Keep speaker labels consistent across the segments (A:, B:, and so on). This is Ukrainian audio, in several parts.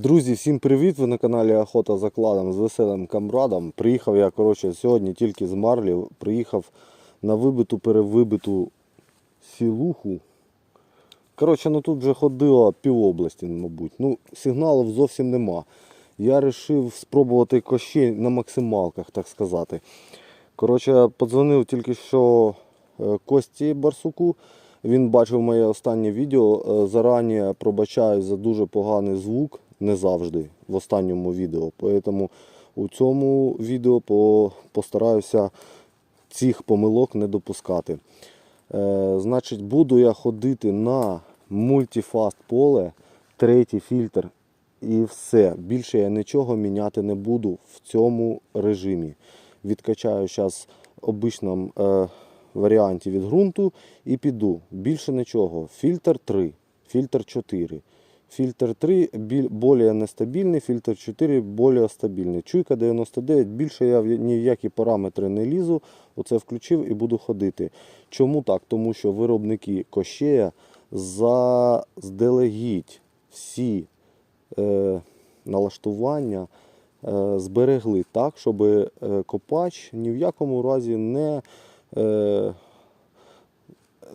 A: Друзі, всім привіт! Ви на каналі Охота за кладом з веселим камрадом. Приїхав я коротше, сьогодні тільки з Марлі. Приїхав на вибиту перевибиту сілуху. Коротше, ну тут вже ходило пів області, мабуть. Ну, сигналів зовсім нема. Я вирішив спробувати кощей на максималках, так сказати. Коротше, подзвонив тільки що е, Кості Барсуку. Він бачив моє останнє відео. Е, Зарані пробачаю за дуже поганий звук, не завжди в останньому відео. Тому у цьому відео постараюся цих помилок не допускати. Е, значить, буду я ходити на мультифаст поле, третій фільтр і все. Більше я нічого міняти не буду в цьому режимі. Відкачаю зараз обичному е, варіанті від ґрунту і піду. Більше нічого. Фільтр 3, фільтр 4. Фільтр 3 біль- більш нестабільний, фільтр 4 більш стабільний. Чуйка 99, більше я ні в які параметри не лізу. Оце включив і буду ходити. Чому так? Тому що виробники кощея заздалегідь всі е, налаштування е, зберегли так, щоб е, копач ні в якому разі не е,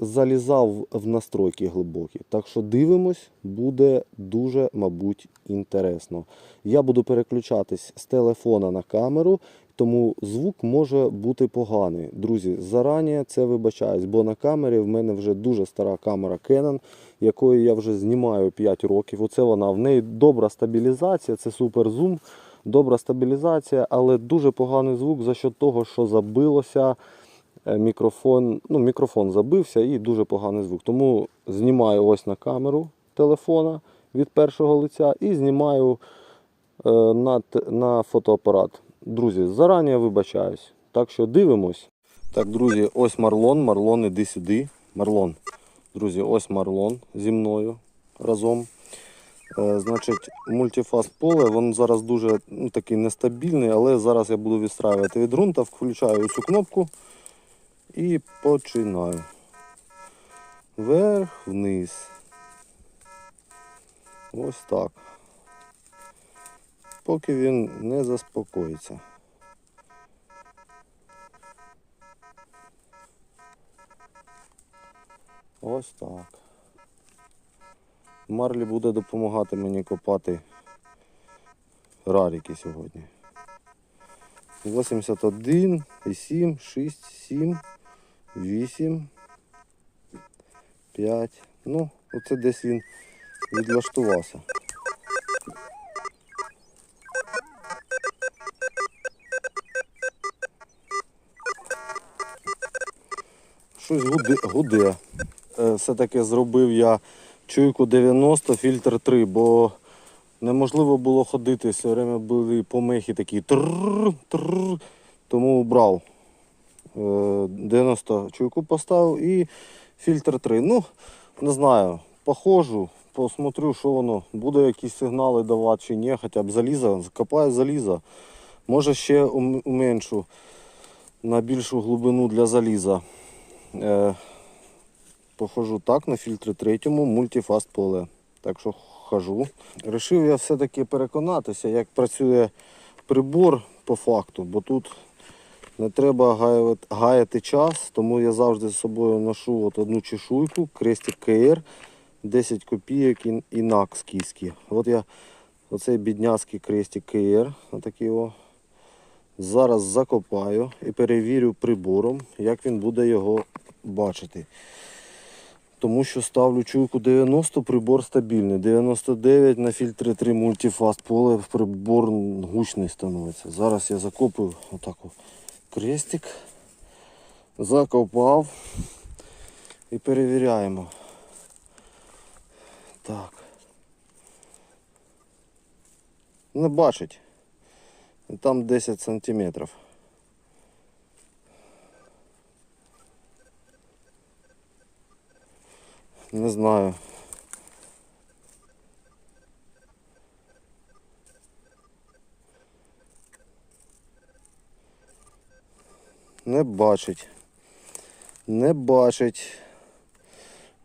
A: залізав в настройки глибокі. Так що дивимось, буде дуже, мабуть, інтересно. Я буду переключатись з телефона на камеру, тому звук може бути поганий. Друзі, зарані це вибачаюсь, бо на камері в мене вже дуже стара камера Canon, якою я вже знімаю 5 років. Оце вона. В неї добра стабілізація, це супер зум, добра стабілізація, але дуже поганий звук за счет того, що забилося мікрофон. Ну, мікрофон забився і дуже поганий звук. Тому знімаю ось на камеру телефона від першого лиця і знімаю е, на, на фотоапарат. Друзі, зарані вибачаюсь. Так що дивимось. Так, друзі, ось Марлон. Марлон, іди сюди. Марлон. Друзі, ось Марлон зі мною разом. Е, значить, мультифаст поле, він зараз дуже ну, такий нестабільний, але зараз я буду відстраювати від ґрунта, включаю цю кнопку і починаю. Вверх, вниз. Ось так. Поки він не заспокоїться. Ось так. Марлі буде допомагати мені копати рарики сьогодні. 81, і 7, 6, 7, 8, 5. Ну, оце десь він відлаштувався. Щось гуде. гуде. Все-таки зробив я чуйку 90, фільтр 3, бо неможливо було ходити, все время були помехи такі трррр, трррр, тому брав. Е, 90 чуйку поставив і фільтр 3. Ну, не знаю, походжу, посмотрю, що воно, буде якісь сигнали давати чи ні, хоча б заліза, закопаю заліза. Може ще уменшу на більшу глибину для заліза. Е, Похожу так на фільтрі третьому мультифаст поле. Так що хожу. Рішив я все-таки переконатися, як працює прибор по факту, бо тут не треба гаяти, час, тому я завжди з собою ношу от одну чешуйку, крестик КР, 10 копійок і, і НАК скіський. От я оцей бідняцький крестик КР, отакий о, зараз закопаю і перевірю прибором, як він буде його бачити. Тому що ставлю чуйку 90, прибор стабільний. 99 на фільтрі 3 мультифаст поле, прибор гучний становиться. Зараз я закопую отак крестик. Закопав і перевіряємо. Так. Не бачить. Там 10 сантиметрів. Не знаю. не бачить. Не бачить.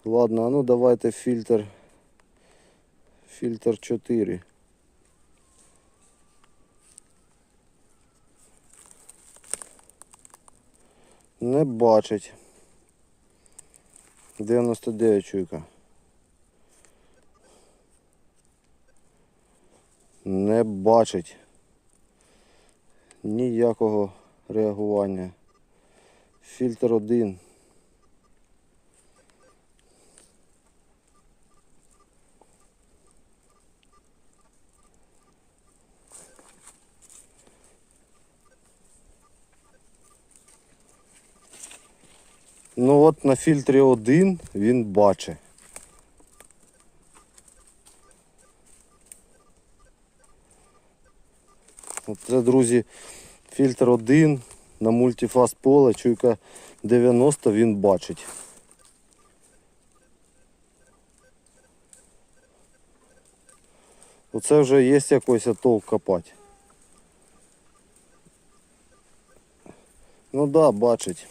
A: Ладно, а ну давайте фільтр. Фільтр 4. Не бачить. 99 чуйка. Не бачить ніякого реагування. Фільтр один. Ну от на фільтрі один він бачить. Оце, друзі, фільтр один на мультифаст поле, чуйка 90 він бачить. Оце вже є якийсь толк копати. Ну да, бачить.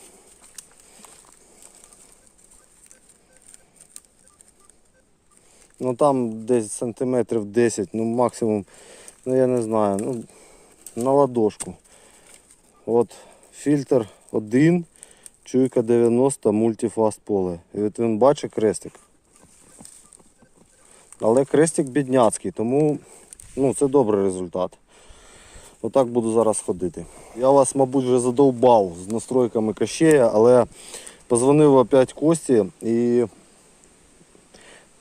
A: Ну там десь сантиметрів 10, ну максимум, ну я не знаю, ну на ладошку. От фільтр 1, чуйка 90, мультифаст поле. І от він бачить крестик. Але крестик бідняцький, тому ну, це добрий результат. Отак буду зараз ходити. Я вас, мабуть, вже задовбав з настройками кащея, але позвонив опять Кості і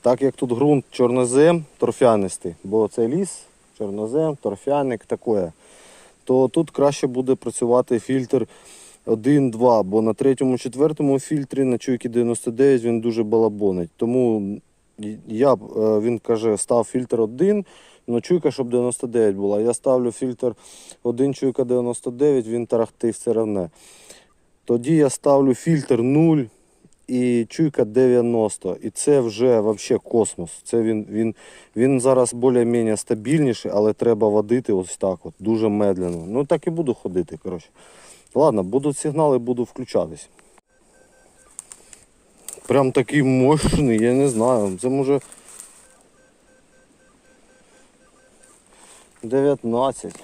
A: так як тут ґрунт чорнозем, торфянистий, бо це ліс, чорнозем, торфяник, таке, то тут краще буде працювати фільтр 1-2, бо на третьому, четвертому фільтрі на чуйки 99 він дуже балабонить. Тому я, е, він каже, став фільтр 1, але чуйка, щоб 99 була. Я ставлю фільтр 1, чуйка 99, він тарахтить все равне. Тоді я ставлю фільтр 0 і чуйка 90. І це вже взагалі космос. Це він, він, він зараз більш-менш стабільніший, але треба водити ось так, от, дуже медленно. Ну так і буду ходити. коротше. Ладно, будуть сигнали, буду включатись. Прям такий мощний, я не знаю. Це може 19.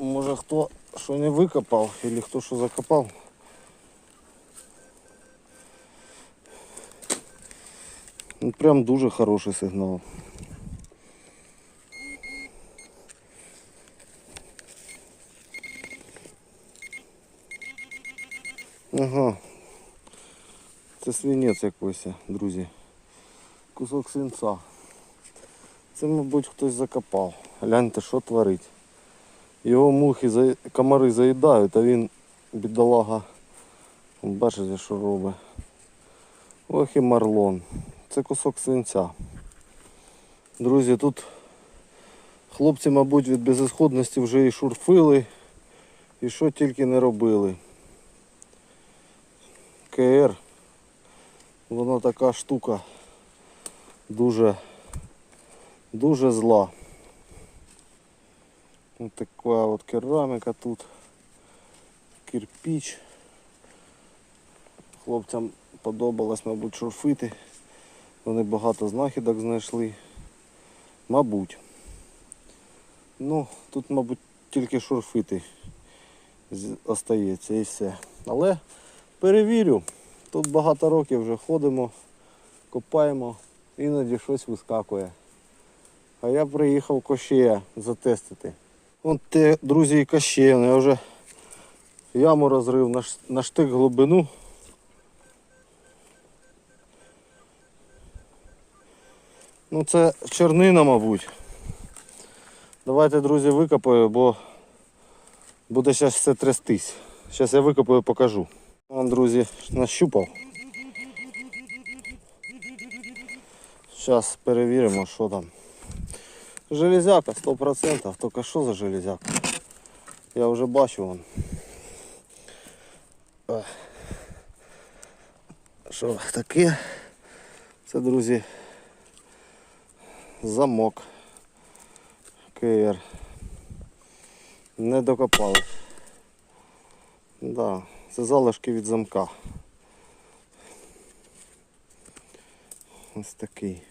A: Може хто що не викопав, або хто що закопав. Прям дуже хороший сигнал. Ага. Це свинець якийсь, друзі. Кусок свинця. Це, мабуть, хтось закопав. Гляньте, що творить. Його мухи, комари заїдають, а він, бідолага, бачите, що робить. Ох і марлон. Це кусок свинця. Друзі, тут хлопці, мабуть, від безісходності вже і шурфили, і що тільки не робили. КР. Вона така штука дуже, дуже зла. Ось така от кераміка тут. Кирпіч. Хлопцям подобалось, мабуть, шурфити. Вони багато знахідок знайшли. Мабуть. Ну, тут, мабуть, тільки шурфити остається і все. Але перевірю. Тут багато років вже ходимо, копаємо, іноді щось вискакує. А я приїхав кощея затестити. От те, друзі, і кощея. Я вже яму розрив на штик глибину. Ну це чернина, мабуть. Давайте, друзі, викопаю, бо буде зараз все трястись. Зараз я викопаю, покажу. Вон, друзі, нащупав. Зараз перевіримо, що там. Железяка 100%. Тільки що за железяка? Я вже бачу вон. Що таке? Це, друзі, замок. КР. Не докопали. Да, це залишки від замка. Ось такий.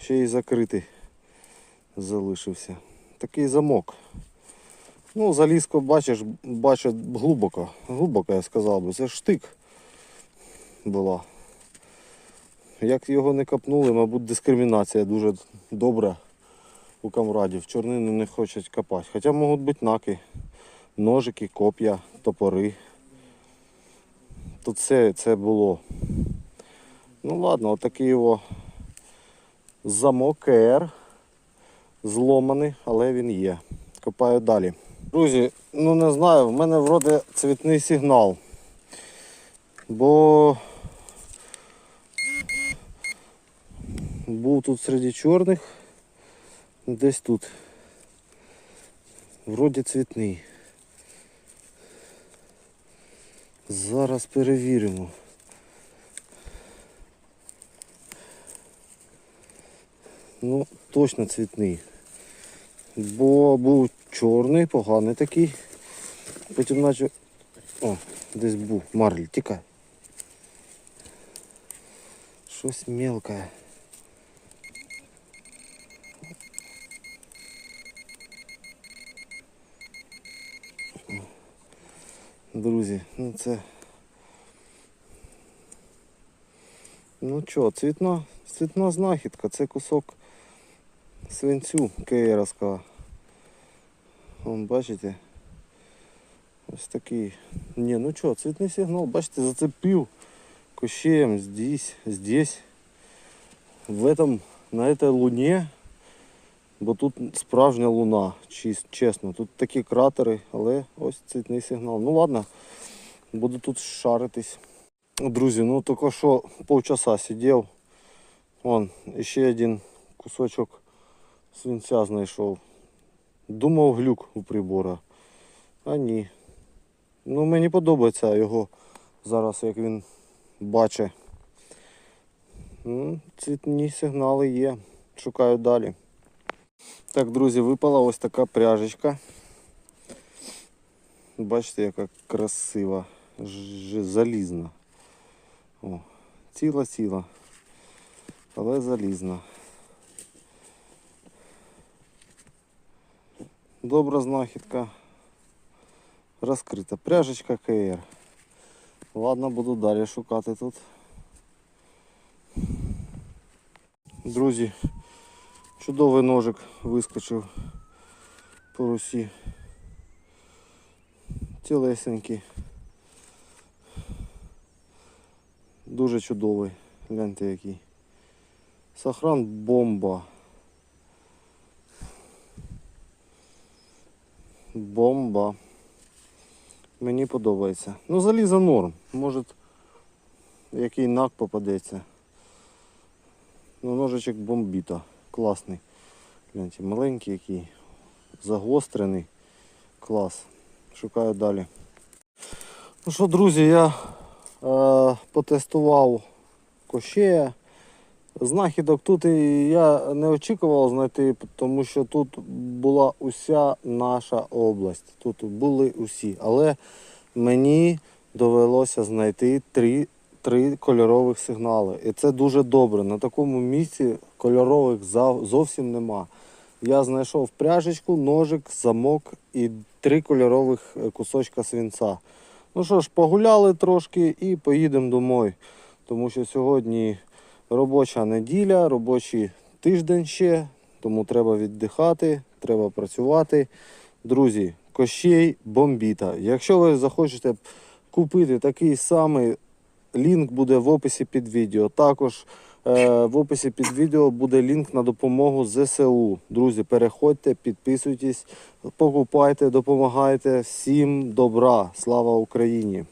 A: Ще й закритий залишився. Такий замок. Ну, залізко бачиш, бачиш глибоко. Глибоко, я сказав би. Це штик була. Як його не копнули, мабуть, дискримінація дуже добра у камрадів. Чорнини не хочуть копати. Хоча можуть бути наки, ножики, коп'я, топори. Тут все це було. Ну ладно, отакий його замок КР. Зломаний, але він є. Копаю далі. Друзі, ну не знаю, в мене вроде цвітний сигнал. Бо був тут серед чорних, десь тут. Вроді цвітний. Зараз перевіримо. Ну, точно цвітний. Бо був чорний, поганий такий. Потім наче... О, десь був. Марль, тікай. Щось мелке. Друзі, ну це. Ну що, цвітна, цвітна знахідка, це кусок свинцю кейровського. Вон, бачите? Ось такий. Ні, ну що, цвітний сигнал, бачите, зацепив кощеем здесь, здесь, в этом, на этой луні, бо тут справжня луна, чесно. Тут такі кратери, але ось цвітний сигнал. Ну ладно, буду тут шаритись. Друзі, ну тільки що полчаса сидів. Вон, ще один кусочок свинця знайшов. Думав глюк у прибора. А ні. Ну мені подобається його зараз, як він бачить. Ну, цвітні сигнали є. Шукаю далі. Так, друзі, випала ось така пряжечка. Бачите, яка красива, Ж- залізна. О, ціла-ціла, але залізна. Добра знахідка. Розкрита. Пряжечка КР. Ладно, буду далі шукати тут. Друзі, чудовий ножик вискочив по русі. Цілесенький. Дуже чудовий. Гляньте який. Сохран бомба. Бомба. Мені подобається. Ну, залізо норм. Може який нак попадеться. Ну, ножичок бомбіта. Класний. Гляньте, маленький який. Загострений. Клас. Шукаю далі. Ну що, друзі, я е, потестував кощея. Знахідок тут я не очікував знайти, тому що тут була уся наша область. Тут були усі. Але мені довелося знайти три, три кольорових сигнали. І це дуже добре. На такому місці кольорових зовсім нема. Я знайшов пряжечку, ножик, замок і три кольорових е, кусочка свинця. Ну що ж, погуляли трошки і поїдемо домой. Тому що сьогодні робоча неділя, робочий тиждень ще, тому треба віддихати, треба працювати. Друзі, кощей бомбіта. Якщо ви захочете купити такий самий, лінк буде в описі під відео. Також в описі під відео буде лінк на допомогу ЗСУ. Друзі, переходьте, підписуйтесь, покупайте, допомагайте. Всім добра. Слава Україні!